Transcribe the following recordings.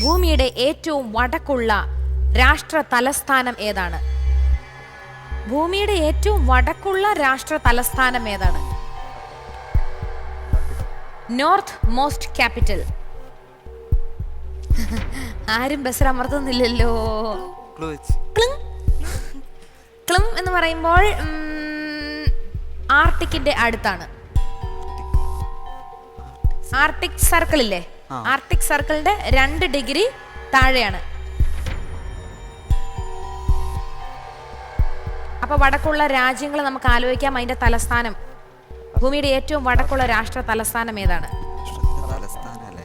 ഭൂമിയുടെ ഏറ്റവും വടക്കുള്ള രാഷ്ട്ര തലസ്ഥാനം ഏതാണ്? ഭൂമിയുടെ ഏറ്റവും വടക്കുള്ള രാഷ്ട്ര തലസ്ഥാനം ഏതാണ്? North most capital. ആരും ബസ് അമർത്തുന്നില്ലല്ലോ. ക്ലും. എന്ന് പറയുമ്പോൾ ആർട്ടിക്കിന്റെ അടുത്താണ്. ആർട്ടിക്. സർക്കിൾ ഇല്ലേ. ആർട്ടിക് സർക്കിളിന്റെ രണ്ട് ഡിഗ്രി താഴെയാണ്. അപ്പൊ വടക്കുള്ള രാജ്യങ്ങൾ നമുക്ക് ആലോചിക്കാം അതിന്റെ തലസ്ഥാനം. ഭൂമിയുടെ ഏറ്റവും വടക്കുള്ള രാഷ്ട്ര തലസ്ഥാനം ഏതാണ്? തലസ്ഥാനം അല്ലേ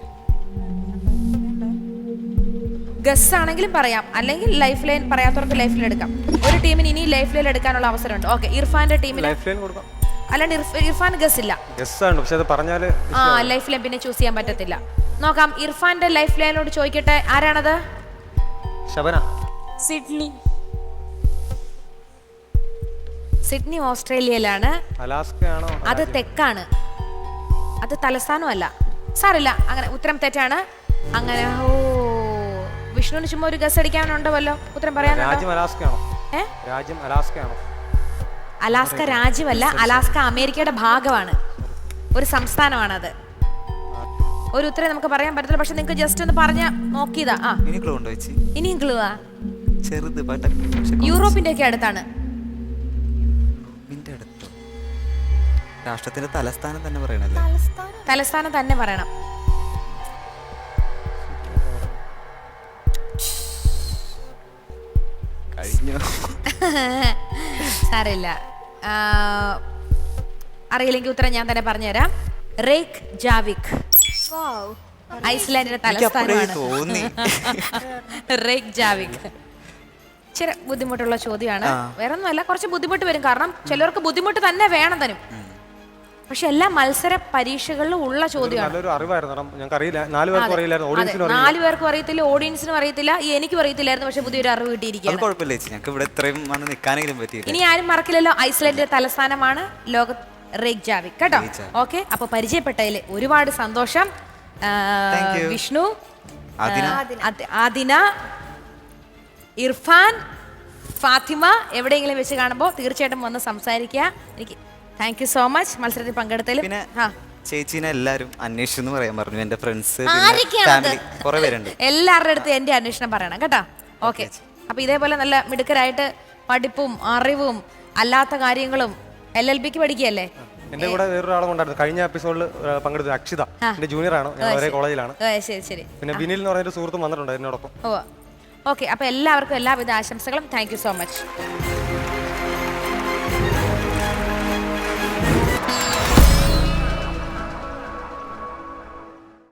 ഗസ് ആണെങ്കിലും പറയാം. അല്ലെങ്കിൽ ലൈഫ് ലൈൻ പറയാത്തവർക്ക് ലൈഫ് ലൈൻ എടുക്കാം. ഒരു ടീമിന് ഇനി ലൈഫ് ലൈൻ എടുക്കാനുള്ള അവസരമുണ്ട്. ഓക്കെ ഇർഫാന്റെ ടീമിന് ലൈഫ് ലൈൻ കൊടുക്കാം. അല്ലാണ്ട് ഇർഫാൻ ഗസ് ഇല്ല ഗസ് ആണ് പക്ഷെ അത് പറഞ്ഞാൽ ആ ലൈഫ് ലൈൻ പിന്നെ ചൂസ് ചെയ്യാൻ പറ്റത്തില്ല. നോക്കാം ഇർഫാന്റെ ലൈഫ് ലൈനോട് ചോദിക്കട്ടെ. ആരാണത്? ശബന. സിഡ്നി. സിഡ്നി ഓസ്ട്രേലിയയിലാണ്. അലാസ്ക അത് തെക്കാണ്. അത് തലസ്ഥാനമല്ല. സാറില്ല അങ്ങനെ ഉത്തരം തെറ്റാണ്. അങ്ങനെ ഓ വിഷ്ണുവിന് ചുമ്മാ ഒരു ഗസ് അടിക്കാനുണ്ടോ വല്ലോ? ഉത്തരം പറയാനുണ്ടോ? രാജ്യം അലാസ്കയാണോ? രാജ്യം അലാസ്ക ആണോ അലാസ്ക രാജ്യമല്ല അലാസ്ക അമേരിക്കയുടെ ഭാഗമാണ്. ഒരു സംസ്ഥാനമാണ് അത് ഒരു ഉത്തരം നമുക്ക് പറയാൻ പറ്റത്തില്ല പക്ഷെ നിങ്ങൾക്ക് ജസ്റ്റ് ഒന്ന് പറഞ്ഞ നോക്കിയതാ. ആ. ഇനി ക്ലൂ ആ ഇനിയും ചെറുത് യൂറോപ്പിന്റെ ഒക്കെ അടുത്താണ്. രാഷ്ട്രത്തിന്റെ തലസ്ഥാനം തന്നെ പറയണല്ലേ? തലസ്ഥാനം തന്നെ പറയണം. കഴിഞ്ഞു? സാരമില്ല. അറിയില്ലെങ്കിൽ ഉത്തരം ഞാൻ തന്നെ പറഞ്ഞുതരാം. Reykjavik. ഐസ്ലാൻഡിന്റെ തലസ്ഥാനമാണ്. റേക്ക് ജാവിക്. ഇച്ചിരി ബുദ്ധിമുട്ടുള്ള ചോദ്യമാണ്. വേറെ ഒന്നുമല്ല കുറച്ച് ബുദ്ധിമുട്ട് വരും. കാരണം ചിലർക്ക് ബുദ്ധിമുട്ട് തന്നെ വേണം തരും. പക്ഷെ എല്ലാ മത്സര പരീക്ഷകളിലും ഉള്ള ചോദ്യമാണ്. നല്ലൊരു അറിവായിരുന്നു. നാല് പേർക്കും അറിയില്ലായിരുന്നു. ഓഡിയൻസിനും അറിയില്ല. നാല് പേർക്കും അറിയത്തില്ല ഓഡിയൻസിനും അറിയത്തില്ല ഈ എനിക്കും അറിയത്തില്ലായിരുന്നു. പക്ഷെ പുതിയൊരു അറിവ് അത് കിട്ടിയിരിക്കുകയാണ് കുഴപ്പമില്ല ചേച്ചി. ഞങ്ങൾക്ക് ഇവിടെ ഇത്രയും വന്ന് നിൽക്കാനെങ്കിലും പറ്റിയില്ല ഇനി ആരും മറക്കില്ലല്ലോ. ഐസ്ലൻഡിന്റെ തലസ്ഥാനമാണ് ലോക റേക്ക് ജാവി കേട്ടോ. ഓക്കെ. അപ്പൊ പരിചയപ്പെട്ടതിൽ ഒരുപാട് സന്തോഷം. ആ, Thank you. വിഷ്ണു ആദിന. ആദിന ഇർഫാൻ ഫാത്തിമ എവിടെയെങ്കിലും വെച്ച് കാണുമ്പോൾ തീർച്ചയായിട്ടും വന്ന് സംസാരിക്കുക. എനിക്ക് താങ്ക് യു സോ മച്ച് മത്സരത്തിൽ പങ്കെടുത്തതിൽ പിന്നെ ചേച്ചീനെ എല്ലാരും അന്വേഷിച്ചു എന്ന് പറയാൻ പറഞ്ഞു. എന്റെ ഫ്രണ്ട്സ്? ഫാമിലി കുറെ പേരുണ്ട്. എല്ലാവരുടെ അടുത്ത് എന്റെ അന്വേഷണം പറയണം കേട്ടോ? ഓക്കെ അപ്പൊ ഇതേപോലെ നല്ല മിടുക്കരായിട്ട് പഠിപ്പും അറിവും അല്ലാത്ത കാര്യങ്ങളും എൽ എൽ ബിക്ക് പഠിക്കുകയല്ലേ? എന്റെ കൂടെ വേറൊരാളും ഉണ്ടായിരുന്നു. കഴിഞ്ഞ എപ്പിസോഡിൽ പങ്കെടുത്ത അക്ഷിത. എന്റെ ജൂനിയർ ആണ്. ഞാൻ ഒരേ കോളേജിലാണ്. ശരി ശരി. പിന്നെ ബിനിൽ എന്ന് പറയുന്ന സുഹൃത്തും വന്നിട്ടുണ്ട് എന്നോടൊപ്പം. ഓ. ഓക്കെ. അപ്പൊ എല്ലാവർക്കും എല്ലാവിധ ആശംസകളും. Thank you so much